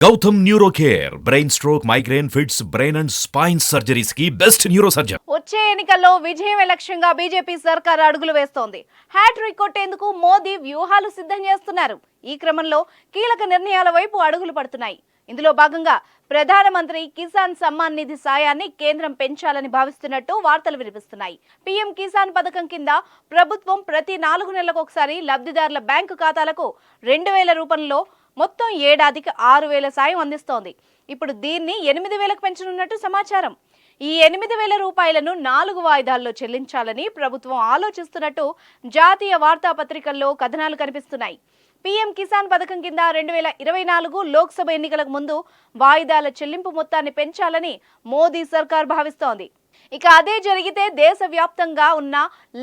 Gautam neuro care brain stroke migraine fits brain and spine సర్జరీస్కి best neuro surgeon వచ్చే ఎన్నికల్లో విజయమే లక్ష్యంగా BJP సర్కార్ అడుగులు వేస్తోంది. హ్యాట్రిక్ కొట్టేందుకు మోదీ వ్యూహాలు సిద్ధం చేస్తున్నారు. ఈ క్రమంలో కీలక నిర్ణయాల వైపు అడుగులు పడుతున్నాయి. ఇందులో భాగంగా ప్రధానమంత్రి కిసాన్ సమ్మాన్ నిధి సాయాన్ని కేంద్రం పెంచాలని భావిస్తున్నట్టు వార్తలు వినిపిస్తున్నాయి. పీఎం కిసాన్ పథకం కింద ప్రభుత్వం ప్రతి నాలుగు నెలలకు ఒకసారి లబ్ధిదారుల బ్యాంకు ఖాతాలకు రెండు వేల రూపంలో మొత్తం ఏడాదికి ఆరు వేల సాయం అందిస్తోంది. ఇప్పుడు దీన్ని ఎనిమిది వేలకు పెంచనున్నట్టు సమాచారం. ఈ ఎనిమిది వేల రూపాయలను నాలుగు వాయిదాల్లో చెల్లించాలని ప్రభుత్వం ఆలోచిస్తున్నట్టు జాతీయ వార్తాపత్రికల్లో కథనాలు కనిపిస్తున్నాయి. పీఎం కిసాన్ పథకం కింద రెండు వేల ఇరవై నాలుగు లోక్సభ ఎన్నికలకు ముందు వాయిదాల చెల్లింపు మొత్తాన్ని పెంచాలని మోదీ సర్కార్ భావిస్తోంది. ఇక అదే జరిగితే దేశవ్యాప్తంగా ఉన్న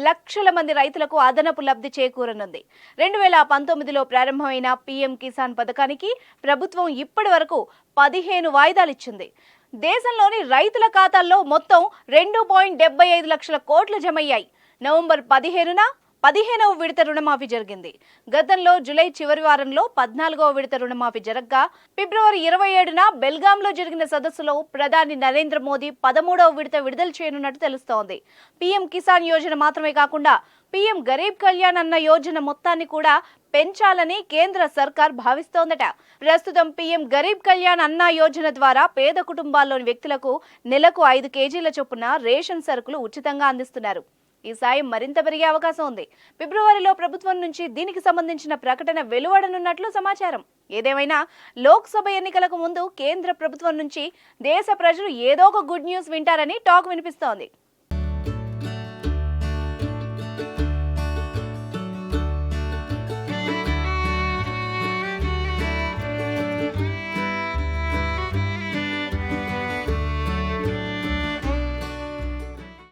లక్షల మంది రైతులకు అదనపు లబ్ధి చేకూరనుంది. రెండు వేల పంతొమ్మిదిలో ప్రారంభమైన పీఎం కిసాన్ పథకానికి ప్రభుత్వం ఇప్పటి వరకు పదిహేను వాయిదాలు ఇచ్చింది. దేశంలోని రైతుల ఖాతాల్లో మొత్తం రెండు పాయింట్ డెబ్బై ఐదు లక్షల కోట్లు జమయ్యాయి. నవంబర్ పదిహేనున పదిహేనవ విడత రుణమాఫీ జరిగింది. గతంలో జూలై చివరి వారంలో పద్నాలుగవ విడత రుణమాఫీ జరగ్గా ఫిబ్రవరి ఇరవై ఏడున బెల్గాంలో జరిగిన సదస్సులో ప్రధాని నరేంద్ర మోదీ పదమూడవ విడత విడుదల చేయనున్నట్టు తెలుస్తోంది. పీఎం కిసాన్ యోజన మాత్రమే కాకుండా పీఎం గరీబ్ కళ్యాణ్ అన్న యోజన మొత్తాన్ని కూడా పెంచాలని కేంద్ర సర్కార్ భావిస్తోందట. ప్రస్తుతం పీఎం గరీబ్ కళ్యాణ్ అన్న యోజన ద్వారా పేద కుటుంబాల్లోని వ్యక్తులకు నెలకు ఐదు కేజీల చొప్పున రేషన్ సరుకులు ఉచితంగా అందిస్తున్నారు. ఈ సాయం మరింత పెరిగే అవకాశం ఉంది. ఫిబ్రవరిలో ప్రభుత్వం నుంచి దీనికి సంబంధించిన ప్రకటన వెలువడనున్నట్లు సమాచారం. ఏదేమైనా లోక్సభ ఎన్నికలకు ముందు కేంద్ర ప్రభుత్వం నుంచి దేశ ప్రజలు ఏదో ఒక గుడ్ న్యూస్ వింటారని టాక్ వినిపిస్తోంది.